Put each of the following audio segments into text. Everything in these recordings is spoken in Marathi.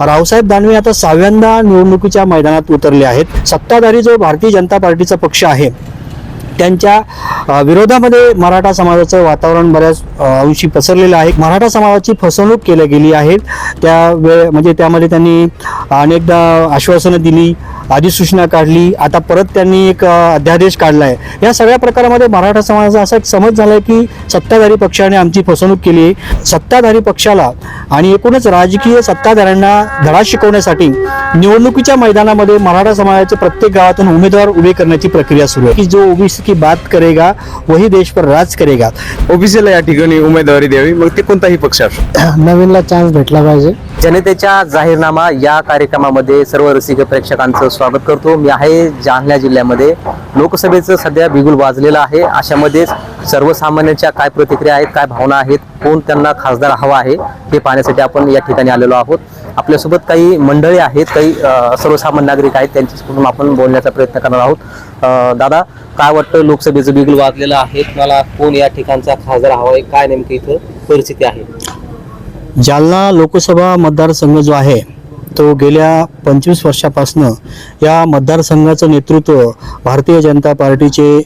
रावसाहेब दानवे आता सहाव्यांदा निवडणुकीच्या मैदानात उतरले आहेत. सत्ताधारी जो भारतीय जनता पार्टीचा पक्ष आहे त्यांच्या विरोधामध्ये मराठा समाजाचं वातावरण बऱ्याच अंशी पसरलेलं आहे. मराठा समाजाची फसवणूक केली गेली आहे त्या वेळ म्हणजे त्यामध्ये त्यांनी अनेकदा आश्वासनं दिली अधिसूचना काढली आता परत त्यांनी एक अध्यादेश काढला आहे या सगळ्या प्रकारामध्ये मराठा समाजाचा असा एक समज झाला आहे की सत्ताधारी पक्षाने आमची फसवणूक केली आहे. सत्ताधारी पक्षाला आणि एकूणच राजकीय सत्ताधाऱ्यांना धडा शिकवण्यासाठी निवडणुकीच्या मैदानामध्ये मराठा समाजाच्या प्रत्येक गावातून उमेदवार उभे करण्याची प्रक्रिया सुरू आहे. की जो ओबीसी की बात करेगा वही देश पर राज करेगा. ओबीसीला या ठिकाणी उमेदवारी द्यावी मग ते कोणताही पक्ष असो. नवीनला चान्स भेटला पाहिजे. जनतेच्या जाहीरनामा या कार्यक्रमामध्ये सर्व रसिक प्रेक्षकांचं स्वागत करतो. मी आहे जालना जिल्ह्यामध्ये. लोकसभेचं सध्या बिगुल वाजलेलं आहे. अशामध्येच सर्वसामान्यांच्या काय प्रतिक्रिया आहेत काय भावना आहेत कोण त्यांना खासदार हवा आहे हे पाहण्यासाठी आपण या ठिकाणी आलेलो आहोत. आपल्यासोबत काही मंडळी आहेत काही सर्वसामान्य नागरिक आहेत त्यांच्याकडून आपण बोलण्याचा प्रयत्न करणार आहोत. दादा काय वाटतं लोकसभेचं बिगुल वाजलेलं आहे? तुम्हाला कोण या ठिकाणचा खासदार हवा आहे? काय नेमकं इथं परिस्थिती आहे? जालना लोकसभा मतदारसंघ जो आहे तो गेल्या पंचवीस वर्षापासनं या मतदारसंघाचं नेतृत्व भारतीय जनता पार्टीचे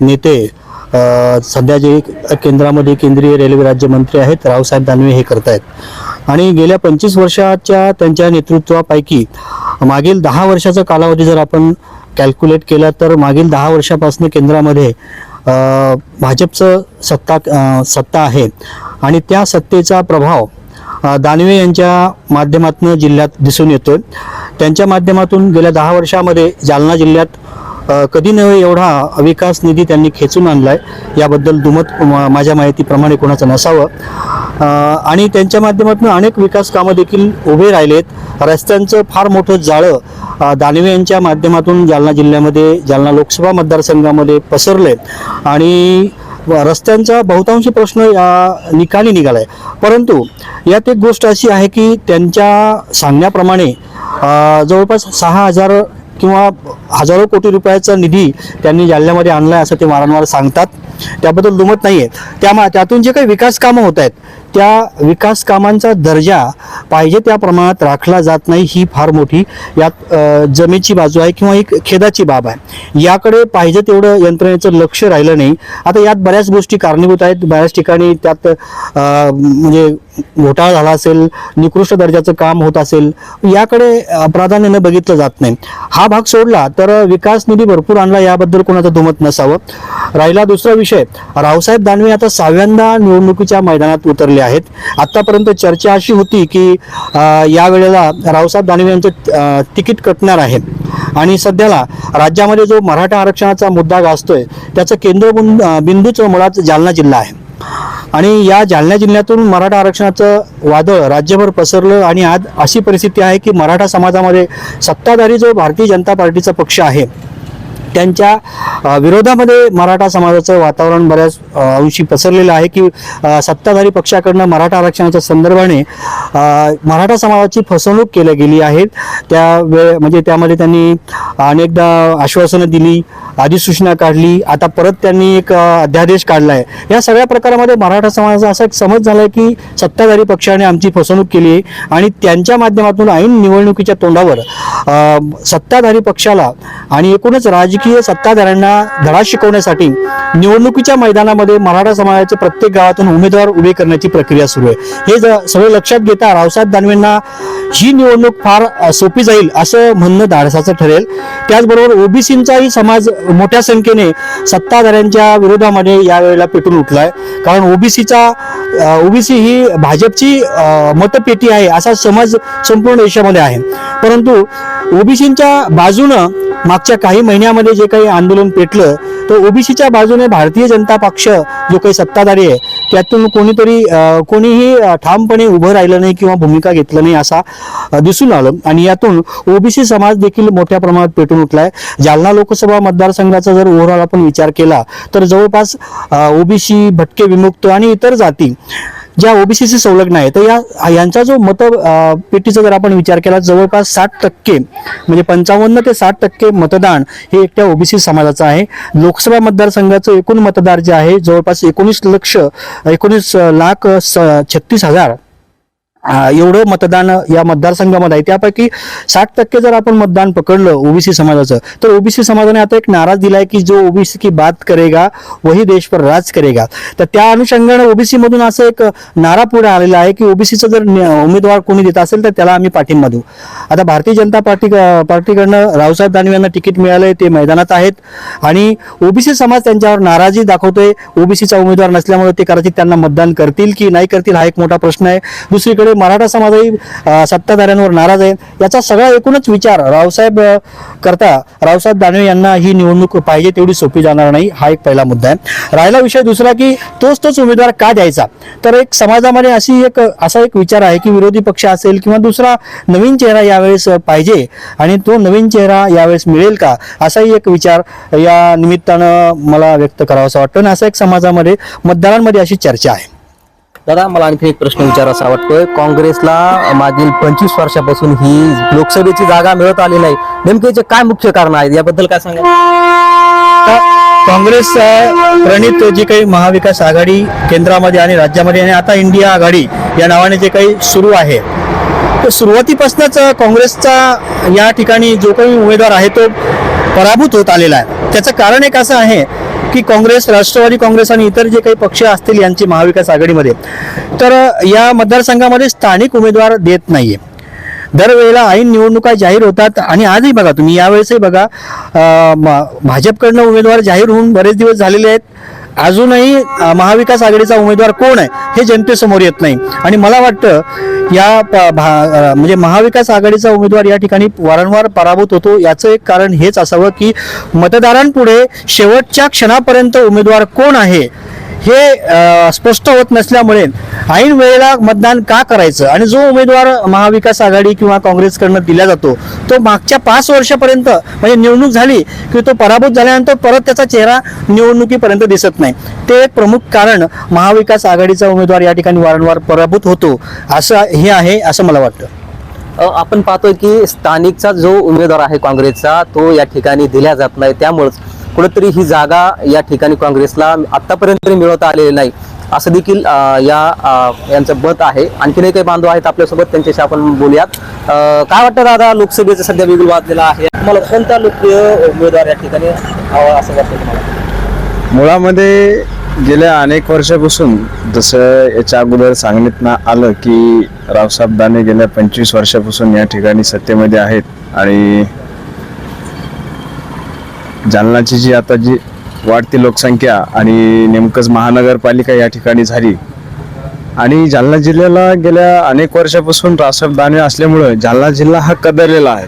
नेते सध्या जे केंद्रामध्ये केंद्रीय रेल्वे राज्यमंत्री आहेत रावसाहेब दानवे हे करत आहेत आणि गेल्या पंचवीस वर्षाच्या त्यांच्या नेतृत्वापैकी मागील दहा वर्षाचा कालावधी जर आपण कॅल्क्युलेट केला तर मागील दहा वर्षापासून केंद्रामध्ये भाजपचं सत्ता सत्ता आहे. आणि त्या सत्तेचा प्रभाव दानवे यांच्या माध्यमातून जिल्ह्यात दिसून येतोय. त्यांच्या माध्यमातून गेल्या दहा वर्षामध्ये जालना जिल्ह्यात कधी नव्हे एवढा विकास निधी त्यांनी खेचून आणलाय. याबद्दल दुमत माझ्या माहितीप्रमाणे कोणाचं नसावं. आणि त्यांच्या माध्यमातून अनेक विकास कामं देखील उभे राहिलेत. रस्त्यांचं फार मोठं जाळं दानवे यांच्या माध्यमातून जालना जिल्ह्यामध्ये जालना लोकसभा मतदारसंघामध्ये पसरले आणि रस्त्यांचा बहुतांशी प्रश्न या निकाली आहे परंतु यात एक गोष्ट अशी आहे की त्यांच्या सांगण्याप्रमाणे जवळपास सहा हजार किंवा हजारो कोटी रुपयाचा निधी त्यांनी जालन्यामध्ये आहे असं ते वारंवार सांगतात. त्याबद्दल दुमत नाही आहे त्यामा त्यातून जे काही विकास कामं होत आहेत त्या विकास कामांचा दर्जा पाहिजे त्या प्रमाणात राखला जात नाही ही फार मोठी यात जमेची बाजू आहे किंवा एक खेदाची बाब आहे. याकडे पाहिजे तेवढं यंत्रणेचं लक्ष राहिलं नाही. आता यात बऱ्याच गोष्टी कारणीभूत आहेत. बऱ्याच ठिकाणी त्यात म्हणजे घोटाळा झाला असेल निकृष्ट दर्जाचं काम होत असेल याकडे प्राधान्यानं बघितलं जात नाही. हा भाग सोडला तर विकास निधी भरपूर आणला याबद्दल कोणाचं दुमत नसावं. राहिला दुसरा विषय. रावसाहेब दानवे आता सहाव्यांदा निवडणुकीच्या मैदानात उतरले आहेत. आतापर्यंत चर्चा अशी होती की यावेळेला रावसाहेब दानवे यांचं तिकीट कटणार आहे. आणि सध्याला राज्यामध्ये जो मराठा आरक्षणाचा मुद्दा गाजतोय त्याचं केंद्र बिंदू- बिंदूच मुळात जालना जिल्हा आहे. आणि या जालना जिल्ह्यातून मराठा आरक्षणाचं वादळ राज्यभर पसरलं आणि आज अशी परिस्थिती आहे की मराठा समाजामध्ये सत्ताधारी जो भारतीय जनता पार्टीचा पक्ष आहे त्यांच्या विरोधामध्ये मराठा समाजाचं वातावरण बऱ्याच अंशी पसरलेलं आहे की सत्ताधारी पक्षाकडनं मराठा आरक्षणाच्या संदर्भाने मराठा समाजाची फसवणूक केली गेली आहे त्या वेळ म्हणजे त्यामध्ये त्यांनी अनेकदा आश्वासनं दिली अधिसूचना काढली आता परत त्यांनी एक अध्यादेश काढला आहे. या सगळ्या प्रकारामध्ये मराठा समाजाचा असा एक समज झाला आहे की सत्ताधारी पक्षाने आमची फसवणूक केली आहे आणि त्यांच्या माध्यमातून ऐन निवडणुकीच्या तोंडावर सत्ताधारी पक्षाला आणि एकूणच राजकीय सत्ताधाऱ्यांना धडा शिकवण्यासाठी निवडणुकीच्या मैदानामध्ये मराठा समाजाचे प्रत्येक गावातून उमेदवार उभे करण्याची प्रक्रिया सुरू आहे. हे ज- सगळं लक्षात घेता रावसाहेब दानवेंना ही निवडणूक फार सोपी जाईल असं म्हणणं धाडसाचं ठरेल. त्याचबरोबर ओबीसींचाही समाज मोठ्या संख्येने सत्ताधाऱ्यांच्या विरोधामध्ये यावेळेला पेटून उठलाय. कारण ओबीसीचा ओबीसी ही भाजपची मतपेटी आहे असा समज संपूर्ण देशामध्ये आहे. परंतु ओबीसींच्या बाजूनं मागच्या काही महिन्यामध्ये जे काही आंदोलन पेटलं तर ओबीसीच्या बाजूने भारतीय जनता पक्ष जो काही सत्ताधारी आहे त्यातून कोणीतरी कोणीही ठामपणे उभं राहिलं नाही किंवा भूमिका घेतलं नाही असा दिसून आलं. आणि यातून ओबीसी समाज देखील मोठ्या प्रमाणात पेटून उठलाय. जालना लोकसभा मतदारसंघाचा जर ओव्हरऑल आपण विचार केला तर जवळपास ओबीसी भटके विमुक्त आणि इतर जाती ज्या ओबीसीशी संलग्न आहे तर या यांचा जो मत पेटीचा जर आपण विचार केला जवळपास साठ टक्के म्हणजे पंचावन्न ते साठ टक्के मतदान हे एकट्या ओबीसी समाजाचं आहे. लोकसभा मतदारसंघाचं एकूण मतदार जे आहे जवळपास एकोणीस लक्ष एकोणीस लाख स- छत्तीस हजार एवढं मतदान या मतदारसंघामध्ये आहे. त्यापैकी साठ टक्के जर आपण मतदान पकडलं ओबीसी समाजाचं तर ओबीसी समाजाने आता एक नाराज दिलाय की जो ओबीसी की बात करेगा वही देश पर राज करेगा. तर त्या अनुषंगाने ओबीसी मधून असं एक नारा पुढे आलेला आहे की ओबीसीचं जर उमेदवार कोणी देत असेल तर त्याला आम्ही पाठिंबा देऊ. आता भारतीय जनता पार्टी पार्टीकडनं रावसाहेब दानवे यांना तिकीट मिळालंय ते मैदानात आहेत. आणि ओबीसी समाज त्यांच्यावर नाराजी दाखवतोय. ओबीसीचा उमेदवार नसल्यामुळे ते कदाचित त्यांना मतदान करतील की नाही करतील हा एक मोठा प्रश्न आहे. दुसरीकडे मराठा समाजही सत्ताधाऱ्यांवर नाराज आहे. याचा सगळा एकूणच विचार रावसाहेब करता रावसाहेब दानवे यांना ही निवडणूक पाहिजे तेवढी सोपी जाणार नाही हा एक पहिला मुद्दा आहे. राहिला विषय दुसरा की तोच तोच उमेदवार का द्यायचा? तर एक समाजामध्ये अशी एक असा एक विचार आहे की विरोधी पक्ष असेल किंवा दुसरा नवीन चेहरा यावेळेस पाहिजे आणि तो नवीन चेहरा यावेळेस मिळेल का? असाही एक विचार या निमित्तानं मला व्यक्त करावासा वाटतो आणि असा एक समाजामध्ये मतदारांमध्ये अशी चर्चा आहे. दादा मला आणखी एक प्रश्न विचारायचा वाटतोय. काँग्रेसला मागील पंचवीस वर्षापासून ही लोकसभेची जागा मिळत आली नाही. नेमके जे काय मुख्य कारण आहेत? याबद्दल काय सांगा काँग्रेस प्रणित जी काही महाविकास आघाडी केंद्रामध्ये आणि राज्यामध्ये आणि आता इंडिया आघाडी या नावाने जे काही सुरू आहे तर सुरुवातीपासूनच काँग्रेसचा या ठिकाणी जो काही उमेदवार आहे तो पराभूत होत आलेला आहे. त्याचं कारण एक असं आहे की काँग्रेस राष्ट्रवादी काँग्रेस आणि इतर जे काही पक्ष असतील यांची महाविकास आघाडीमध्ये. तर या मतदारसंघामध्ये स्थानिक उमेदवार देत नाहीये. दरवेळेला ऐन निवडणुका जाहीर होतात आणि आजही बघा तुम्ही यावेळेसही बघा म- भाजपकडनं उमेदवार जाहीर होऊन बरेच दिवस झालेले आहेत. अजूनही महाविकास आघाडीचा उमेदवार कोण आहे हे जनतेसमोर येत नाही. आणि मला वाटतं या भा- म्हणजे महाविकास आघाडीचा उमेदवार या ठिकाणी वारंवार पराभूत होतो याचं एक कारण हेच असावं की मतदारांपुढे शेवटच्या क्षणापर्यंत उमेदवार कोण आहे हे स्पष्ट होत नसल्यामुळे ऐन वेळेला मतदान का करायचं? आणि जो उमेदवार महाविकास आघाडी किंवा काँग्रेसकडनं दिला जातो तो मागच्या पाच वर्षापर्यंत म्हणजे निवडणूक झाली की तो पराभूत झाल्यानंतर परत त्याचा चेहरा निवडणुकीपर्यंत दिसत नाही. ते एक प्रमुख कारण महाविकास आघाडीचा उमेदवार या ठिकाणी वारंवार पराभूत होतो. असं हे आहे असं मला वाटतं. आपण पाहतोय की स्थानिकचा जो उमेदवार आहे काँग्रेसचा तो या ठिकाणी दिला जात नाही. त्यामुळेच कुठेतरी ही जागा या ठिकाणी काँग्रेसला आतापर्यंत तरी मिळवता आलेली नाही. असं देखील या यांचं मत आहे. आणखीनही काही बांधव आहेत आपल्यासोबत त्यांच्याशी आपण बोलूयात. काय वाटतं दादा लोकसभेचं सध्या वेगळं वाजलेला आहे? तुम्हाला कोणता लोकप्रिय उमेदवार या ठिकाणी हवा असं वाटतं तुम्हाला? मुळामध्ये गेल्या अनेक वर्षापासून जसं याच्या अगोदर सांगण्यात ना आलं की रावसाहेब दाने गेल्या पंचवीस वर्षापासून या ठिकाणी सत्तेमध्ये आहेत आणि जालनाची जी आता जी वाढती लोकसंख्या आणि नेमकंच महानगरपालिका या ठिकाणी झाली आणि जालना जिल्ह्याला गेल्या अनेक वर्षापासून रावसाहेब दानवे असल्यामुळं जालना जिल्हा हा कदरलेला आहे.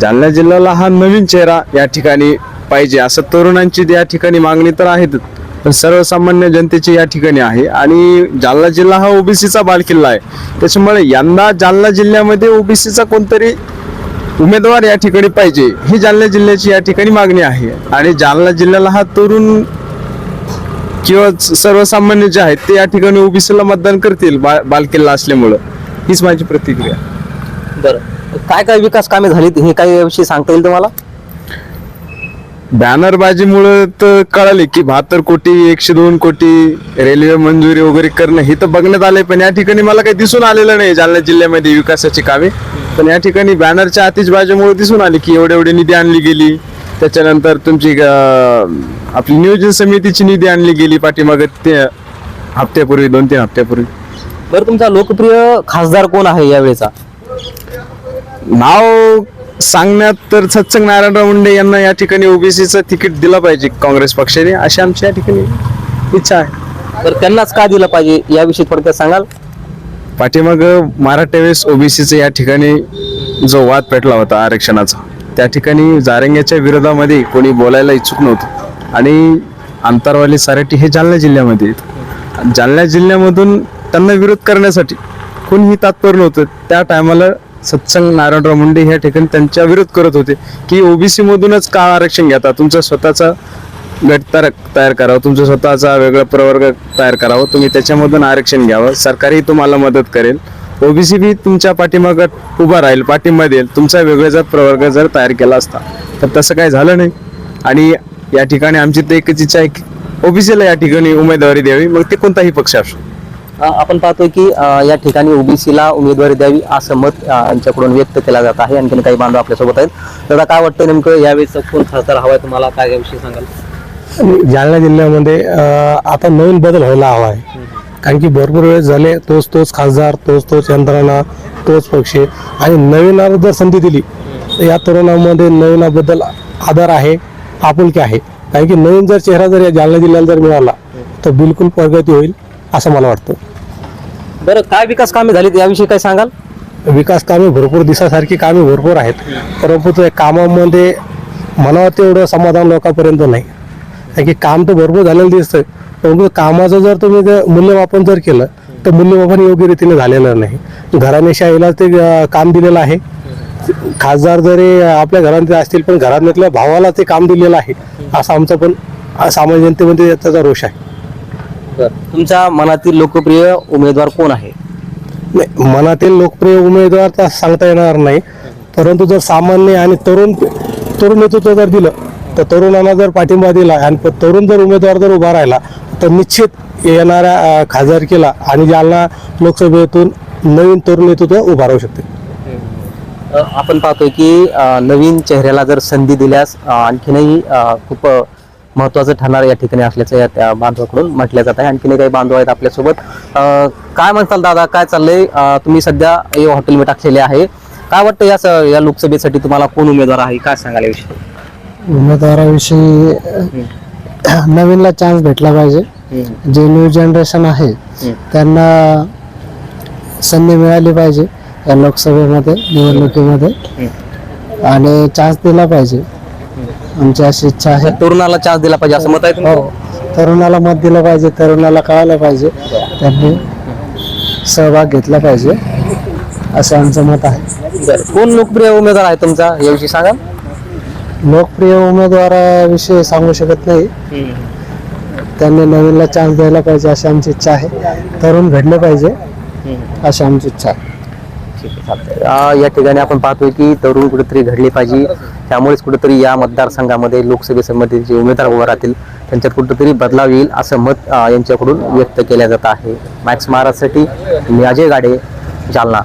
जालना जिल्ह्याला हा नवीन चेहरा या ठिकाणी पाहिजे असं तरुणांची या ठिकाणी मागणी तर आहेतच पण सर्वसामान्य जनतेची या ठिकाणी आहे आणि जालना जिल्हा हा ओबीसीचा बालकिल्ला आहे. त्याच्यामुळे यंदा जालना जिल्ह्यामध्ये ओबीसीचा कोणतरी उमेदवार या ठिकाणी पाहिजे ही जालना जिल्ह्याची या ठिकाणी मागणी आहे. आणि जालना जिल्ह्याला हा तरुण किंवा सर्वसामान्य जे आहेत ते या ठिकाणी ओबीसीला मतदान करतील बा बालकिल्ला असल्यामुळं. हीच माझी प्रतिक्रिया. बरं. काय काय विकास कामे झालीत हे काही विषयी सांगता येईल तुम्हाला? बॅनरबाजीमुळं तर कळाले की बहात्तर कोटी एकशे दोन कोटी रेल्वे मंजुरी वगैरे करणं हे तर बघण्यात आलंय पण या ठिकाणी मला काही दिसून आलेलं नाही जालना जिल्ह्यामध्ये विकासाची कामे. पण या ठिकाणी बॅनरच्या आतिषबाजीमुळे दिसून आले की एवढे एवढे निधी आणली गेली. त्याच्यानंतर तुमची आपली नियोजन समितीची निधी आणली गेली पाठीमागे ते हप्त्यापूर्वी दोन तीन हप्त्यापूर्वी. बरं तुमचा लोकप्रिय खासदार कोण आहे यावेळेचा? नाव सांगण्यात तर सत्संग नारायणराव मुंडे यांना या ठिकाणी ओबीसीचं तिकीट दिलं पाहिजे काँग्रेस पक्षाने अशी आमची या ठिकाणी इच्छा आहे. तर त्यांनाच का दिलं पाहिजे याविषयी थोडक्यात सांगाल? पाठीमाग मराठा वेळेस ओबीसीचं या ठिकाणी जो वाद पेटला होता आरक्षणाचा त्या ठिकाणी जारंग्याच्या विरोधामध्ये कोणी बोलायला इच्छुक नव्हतं. आणि आंतरवाली सारटी हे जालना जिल्ह्यामध्ये आहेत. जालना जिल्ह्यामधून त्यांना विरोध करण्यासाठी कोणीही तात्पर नव्हतं. त्या टायमाला सत्संग नारायणराव मुंडे ह्या ठिकाणी त्यांच्या विरोध करत होते की ओबीसी मधूनच का आरक्षण घेता? तुमचा स्वतःचा गट तयार तयार करावं. तुमचं स्वतःचा वेगळा प्रवर्ग तयार करावं. तुम्ही त्याच्यामधून आरक्षण घ्यावं. सरकारही तुम्हाला मदत करेल. ओबीसी बी तुमच्या पाठीमागत उभा राहील पाठिंबा देईल. तुमचा वेगळा जर प्रवर्ग जर तयार केला असता तर तसं काही झालं नाही. आणि या ठिकाणी आमची तर एकच इच्छा आहे की ओबीसीला या ठिकाणी उमेदवारी द्यावी. मग ते कोणताही पक्ष असो. आपण पाहतोय की या ठिकाणी ओबीसीला उमेदवारी द्यावी असं मत यांच्याकडून व्यक्त केला जात आहे. आणखीन काही बांधव आपल्यासोबत आहेत. दादा काय वाटतं नेमकं? यावेळेस कोण खासदार हवाय तुम्हाला? काय याविषयी सांगाल? जालना जिल्ह्यामध्ये आता नवीन बदल व्हायला हवा आहे. कारण की भरपूर वेळ झाले तोच तोच खासदार तोच तोच यंत्रणा तोच पक्ष. आणि नवीनाला जर संधी दिली. तर या तरुणामध्ये नवीनाबद्दल आदर आहे आपुलकी आहे. कारण की नवीन जर चेहरा जर या जालना जिल्ह्याला जर मिळाला तर बिलकुल प्रगती होईल असं मला वाटतं. बरं काय विकास कामे झालीत? याविषयी काय सांगाल? विकास कामे भरपूर दिसासारखी कामे भरपूर आहेत. परंतु कामामध्ये म्हणावं तेवढं समाधान लोकांपर्यंत नाही. कारण की काम तर भरपूर झालेलं दिसतंय. परंतु कामाचं जर तुम्ही जर मूल्यमापन जर केलं तर मूल्यमापन योग्य रीतीने झालेलं नाही. घराणेशाहीला ते अं, काम दिलेलं आहे. खासदार जरी आपल्या घरात असतील पण घरातल्या भावाला ते काम दिलेलं आहे. असं आमचं पण सामान्य जनतेमध्ये त्याचा रोष आहे. तुमच्या मनातील लोकप्रिय उमेदवार कोण आहे? नाही मनातील लोकप्रिय उमेदवार तर सांगता येणार नाही. परंतु जर सामान्य आणि तरुण तरुण नेतृत्व जर दिलं तर तरुणांना जर पाठिंबा दिला आणि तरुण जर उमेदवार जर उभा राहिला तर निश्चित येणाऱ्या खासदारकीला आणि जालना लोकसभेतून नवीन तरुण नेतृत्व उभा राहू शकते. आपण पाहतोय की नवीन चेहऱ्याला जर संधी दिल्यास आणखीनही खूप महत्वाचं ठरणार या ठिकाणी असल्याचं या त्या बांधवाकडून म्हटलं जात आहे. आणखीन काही बांधव आहेत आपल्यासोबत. काय म्हणताल दादा? काय चाललंय? तुम्ही सध्या हे हॉटेल मी टाकलेले आहे. काय वाटतं या स- या लोकसभेसाठी तुम्हाला कोण उमेदवार आहे? काय सांगायला विषयी? उमेदवाराविषयी नवीनला चान्स भेटला पाहिजे. जे न्यू जनरेशन आहे त्यांना संधी मिळाली पाहिजे या लोकसभेमध्ये निवडणुकीमध्ये. आणि चान्स दिला पाहिजे. आमची अशी इच्छा आहे. तरुणाला चान्स दिला पाहिजे असं मत आहे तुमचं? हो. तरुणाला मत दिलं पाहिजे तरुणाला कळालं पाहिजे. त्यांनी सहभाग घेतला पाहिजे असं आमचं मत आहे. बरं. कोण लोकप्रिय उमेदवार आहे तुमचा? याविषयी सांगा. लोकप्रिय उमेदवाराविषयी सांगू शकत नाही. त्यांनी नवीनला चान्स द्यायला पाहिजे अशी आमची इच्छा आहे. तरुण घडले पाहिजे अशी आमची इच्छा आहे. आ, या ठिकाणी आपण पाहतोय की तरुण कुठेतरी घडले पाहिजे. त्यामुळेच कुठेतरी या मतदारसंघामध्ये लोकसभेसंबंधी जे उमेदवार उभा राहतील त्यांच्यात कुठेतरी बदलाव येईल असं मत यांच्याकडून व्यक्त केलं जात आहे. मॅक्स महाराजसाठी मी अजय गाडे जालना.